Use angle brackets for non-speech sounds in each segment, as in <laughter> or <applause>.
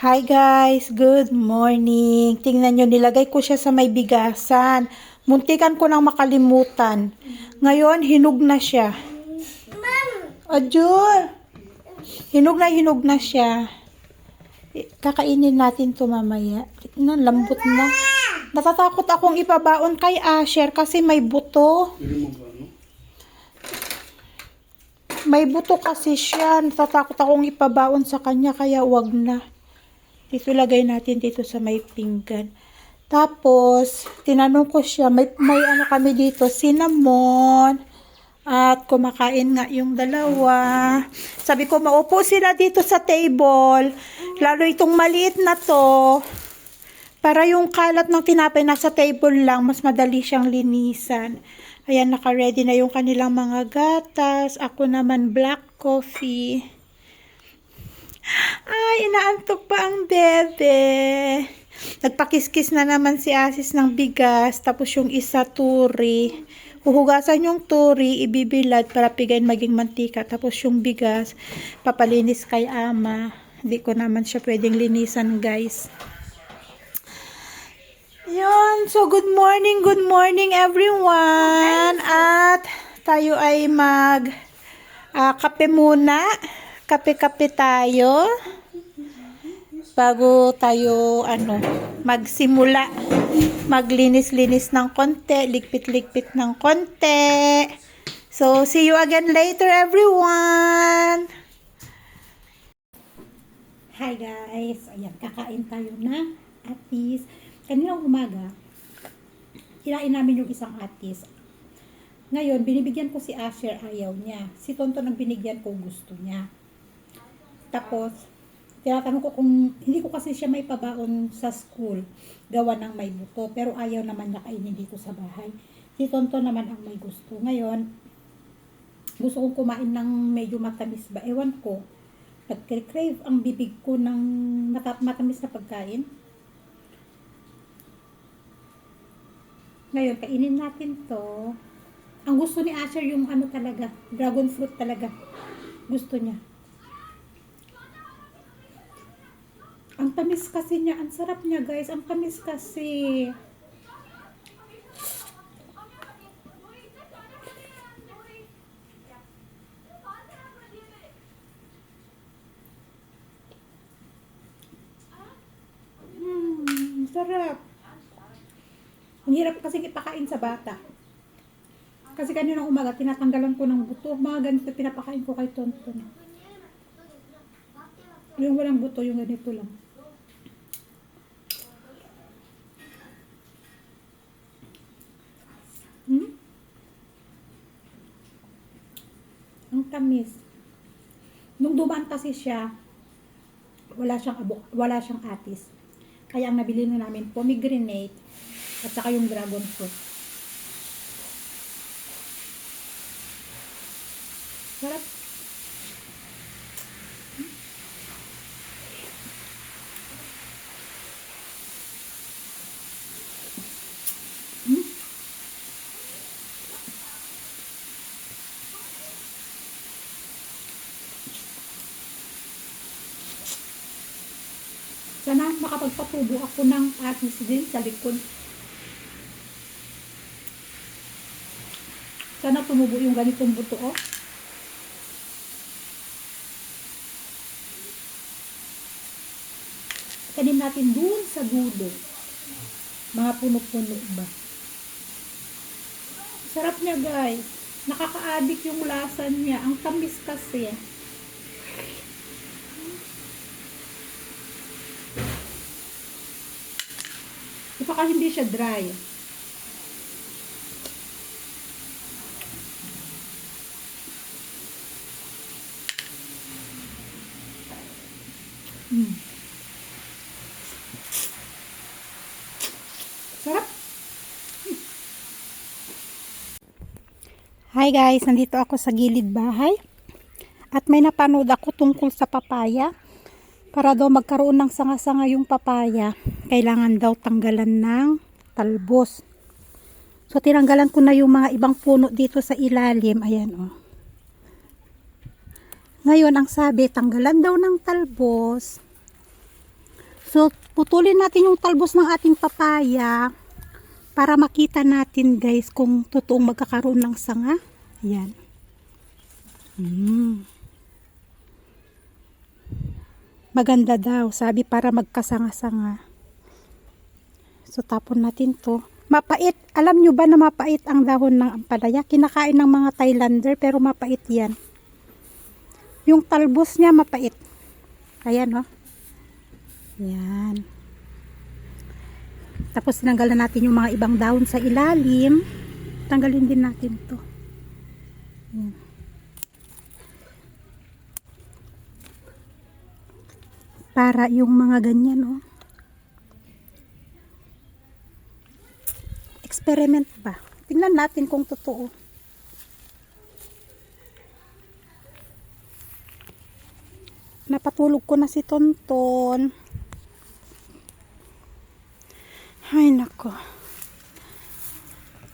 Hi guys, good morning. Tingnan nyo, nilagay ko siya sa may bigasan. Muntikan ko nang makalimutan. Ngayon, hinog na siya. Adjur! Hinog na hinog na siya. Kakainin natin to mamaya. Tingnan, lambot na. Natatakot akong ipabaon kay Asher kasi may buto. May buto kasi siya. Natatakot akong ipabaon sa kanya kaya wag na. Dito lagay natin dito sa may pinggan. Tapos, tinanong ko siya, may, may ano kami dito, cinnamon. At kumakain nga yung dalawa. Sabi ko, maupo sila dito sa table. Lalo itong maliit na to. Para yung kalat ng tinapay nasa table lang, mas madali siyang linisan. Ayan, naka-ready na yung kanilang mga gatas. Ako naman black coffee. Ay, inaantok pa ang bebe. Nagpakiskis na naman si Asis ng bigas, tapos yung isa turi. Huhugasan yung turi, ibibilad para pigain maging mantika. Tapos yung bigas, papalinis kay ama. Hindi ko naman siya pwedeng linisan, guys. Yun. So, good morning, good morning everyone. At tayo ay mag ah, kape muna. Kape-kape tayo. Bago tayo, ano, magsimula. Maglinis-linis ng konti. Ligpit-ligpit ng konti. So, see you again later, everyone. Hi guys. Ayan, kakain tayo na atis. Kaninang umaga, kinain namin yung isang atis. Ngayon, binibigyan ko si Asher, ayaw niya. Si Tonton ang binigyan ko, gusto niya. Tapos, tinatanong ko kung, hindi ko kasi siya may pabaon sa school, gawa ng may buto, pero ayaw naman niya kainin dito sa bahay. Si Tonton naman ang may gusto. Ngayon, gusto kong kumain ng medyo matamis ba? Ewan ko. Nag-crave ang bibig ko ng mata- matamis na pagkain. Ngayon, kainin natin to. Ang gusto ni Asher yung ano talaga, dragon fruit talaga. Gusto niya. Ang tamis kasi niya, ang sarap niya guys, ang tamis kasi. Hmm, sarap. Ang hirap kasi ipakain sa bata. Kasi kanina umaga, tinatanggalan ko ng buto. Mga ganito pinapakain ko kay Tonton. Yung walang buto, yung ganito lang. Hmm? Ang tamis. Nung dumaan kasi siya, wala siyang wala siyang atis. Kaya ang nabili na namin pomegranate at saka yung dragon fruit. Sarap. Hmm? Sana makapagpatubo ako ng din sa likod. Sana tumubo yung ganitong buto, oh. Tanim natin dun sa dulo. Mga puno-puno ba? Sarap niya, guys. Nakaka-addict yung lasa niya. Ang tamis kasi. Baka hindi siya dry. Mm. Sarap. Hi guys, nandito ako sa gilid bahay. At may napanood ako tungkol sa papaya. Para daw magkaroon ng sanga-sanga yung papaya, kailangan daw tanggalan ng talbos. So tinanggalan ko na yung mga ibang puno dito sa ilalim. Ayan oh. Ngayon, ang sabi, tanggalan daw ng talbos So, putulin natin yung talbos ng ating papaya para makita natin guys kung totoong magkakaroon ng sanga. Yan. Mm. Maganda daw, sabi para magkasanga-sanga. So, tapon natin to. Mapait. Alam nyo ba na mapait ang dahon ng ampalaya? Kinakain ng mga Thailander pero mapait yan. Yung talbos niya mapait. Ayan, oh. Yan. Tapos tinanggalan natin yung mga ibang dahon sa ilalim. Tanggalin din natin to. Yan. Para yung mga ganyan, oh. Experiment ba? Tingnan natin kung totoo. Napatulog ko na si Tonton. Ay, nako.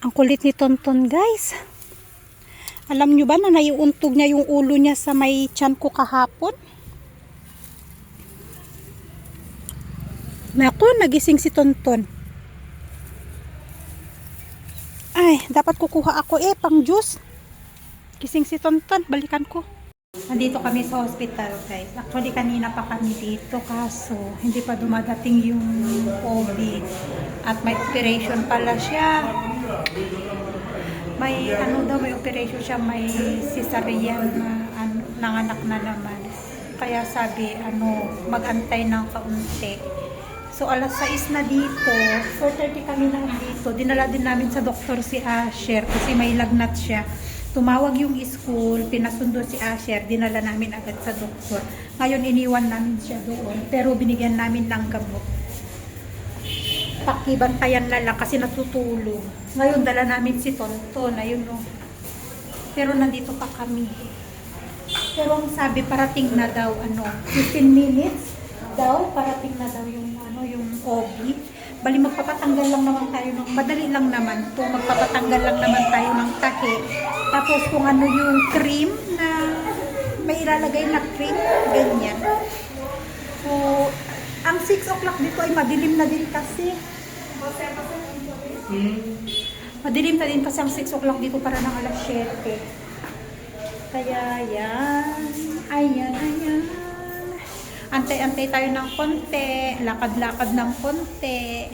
Ang kulit ni Tonton, guys. Alam nyo ba na naiuntog niya yung ulo niya sa may tiyan ko kahapon? Nako, nagising si Tonton. Ay, dapat kukuha ako eh, pang juice. Gising si Tonton, balikan ko. Nandito kami sa hospital, guys. Actually, kanina pa kami dito, kaso hindi pa dumadating yung COVID. At may operation pala siya. May ano daw, may operation siya, may cesarean na ano, nanganak na naman. Kaya sabi, ano, magantay ng kaunti. So, alas 6 na dito. 4.30 kami lang dito. Dinala din namin sa doktor si Asher kasi may lagnat siya. Tumawag yung school, pinasundo si Asher, dinala namin agad sa doktor. Ngayon, iniwan namin siya doon, pero binigyan namin ng gamot. Pakibantayan na lang kasi natutulog. Ngayon, dala namin si Tonton, ayun o. Pero nandito pa kami. Pero ang sabi, parating na daw, ano, 15 minutes daw, parating na daw yung, yung OB. Bali, magpapatanggal lang naman tayo ng, madali lang naman to, magpapatanggal lang naman tayo ng tahi. Tapos kung ano yung cream na, may ilalagay na cream, ganyan. So, ang 6 o'clock dito ay madilim na din kasi. Madilim na din kasi ang 6 o'clock dito para ng alas 7. Kaya yan. Ayan, ayan. Antay-antay tayo ng konti. Lakad-lakad ng konti.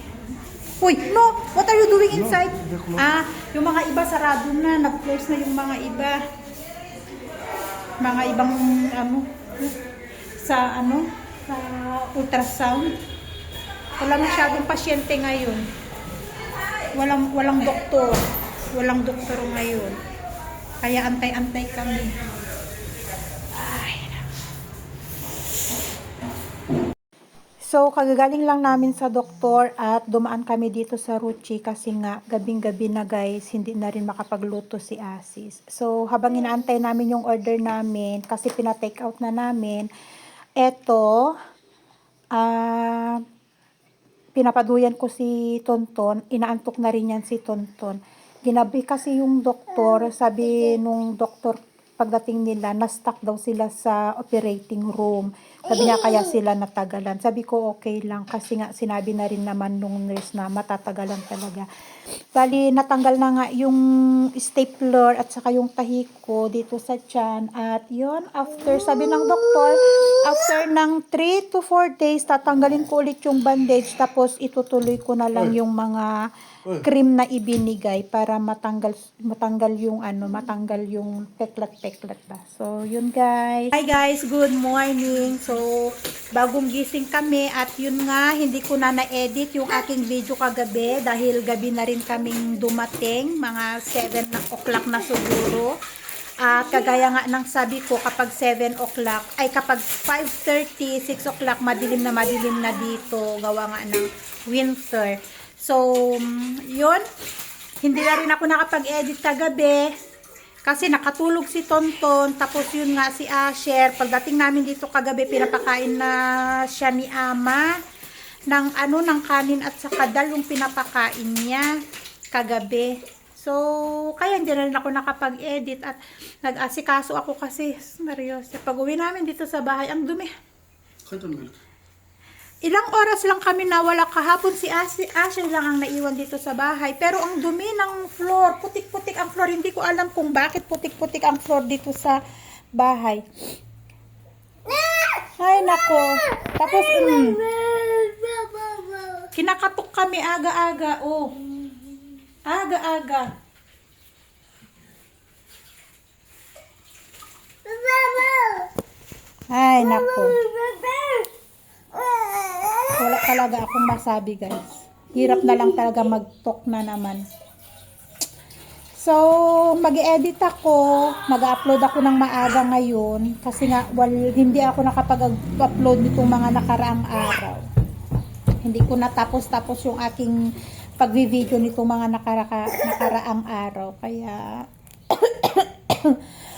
Uy, no! What are you doing inside? Ah, yung mga iba sarado na. Nag-close na yung mga iba. Mga ibang, ano, sa, ano, sa ultrasound. Wala masyadong pasyente ngayon. Walang, walang doktor. Walang doktor ngayon. Kaya antay-antay kami. So, kagagaling lang namin sa doktor at dumaan kami dito sa Ruchi kasi nga gabing-gabi na guys, hindi na rin makapagluto si Asis. So, habang inaantay namin yung order namin kasi pina-take out na namin, eto, ah, pinapaduyan ko si Tonton, inaantok na rin yan si Tonton. Ginabi kasi yung doktor, sabi nung doktor pagdating nila, na-stuck daw sila sa operating room. Sabi niya kaya sila natagalan. Sabi ko okay lang kasi nga sinabi na rin naman nung nurse na matatagalan talaga. Bali, natanggal na nga yung stapler at saka yung tahi ko dito sa tiyan. At yon after, sabi ng doktor, after ng 3 to 4 days, tatanggalin ko ulit yung bandage tapos itutuloy ko na lang yung mga cream na ibinigay para matanggal matanggal yung ano, matanggal yung peklat-peklat ba. So, yun guys. Hi guys, good morning. So, bagong gising kami at yun nga, hindi ko na na-edit yung aking video kagabi dahil gabi na rin kaming dumating, mga 7 na o'clock na siguro. At kagaya nga ng sabi ko, kapag 7 o'clock, ay kapag 5.30, 6 o'clock, madilim na madilim na dito, gawa nga ng winter. So, mm, yun. Hindi na rin ako nakapag-edit kagabi. Kasi nakatulog si Tonton. Tapos yun nga si Asher. Pagdating namin dito kagabi, pinapakain na siya ni Ama. Ng ano, ng kanin at saka dal pinapakain niya kagabi. So, kaya hindi na rin ako nakapag-edit at nag-asikaso ako kasi, Marios, pag uwi namin dito sa bahay, ang dumi. Content milk. Ilang oras lang kami nawala kahapon si Ashley, Ashley lang ang naiwan dito sa bahay. Pero ang dumi ng floor, putik-putik ang floor. Hindi ko alam kung bakit putik-putik ang floor dito sa bahay. Ay, nako. Tapos, mm, kinakatok kami aga-aga. Oh. Aga-aga. Ay, nako. Wala talaga akong masabi, guys. Hirap na lang talaga mag-talk na naman. So, mag-edit ako, mag-upload ako ng maaga ngayon kasi nga wal, hindi ako nakapag-upload nitong mga nakaraang araw. Hindi ko natapos-tapos yung aking pagvi-video nitong mga nakaraka, nakaraang araw. Kaya <coughs> <coughs>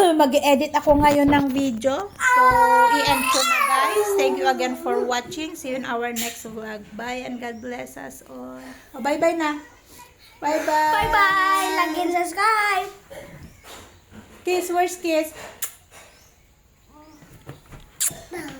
<laughs> mag-edit ako ngayon ng video. So, i-end ko na guys. Thank you again for watching. See you in our next vlog. Bye and God bless us all. Oh, bye-bye na. Bye-bye. Bye-bye. Like and subscribe. Kiss, where's kiss? Bye.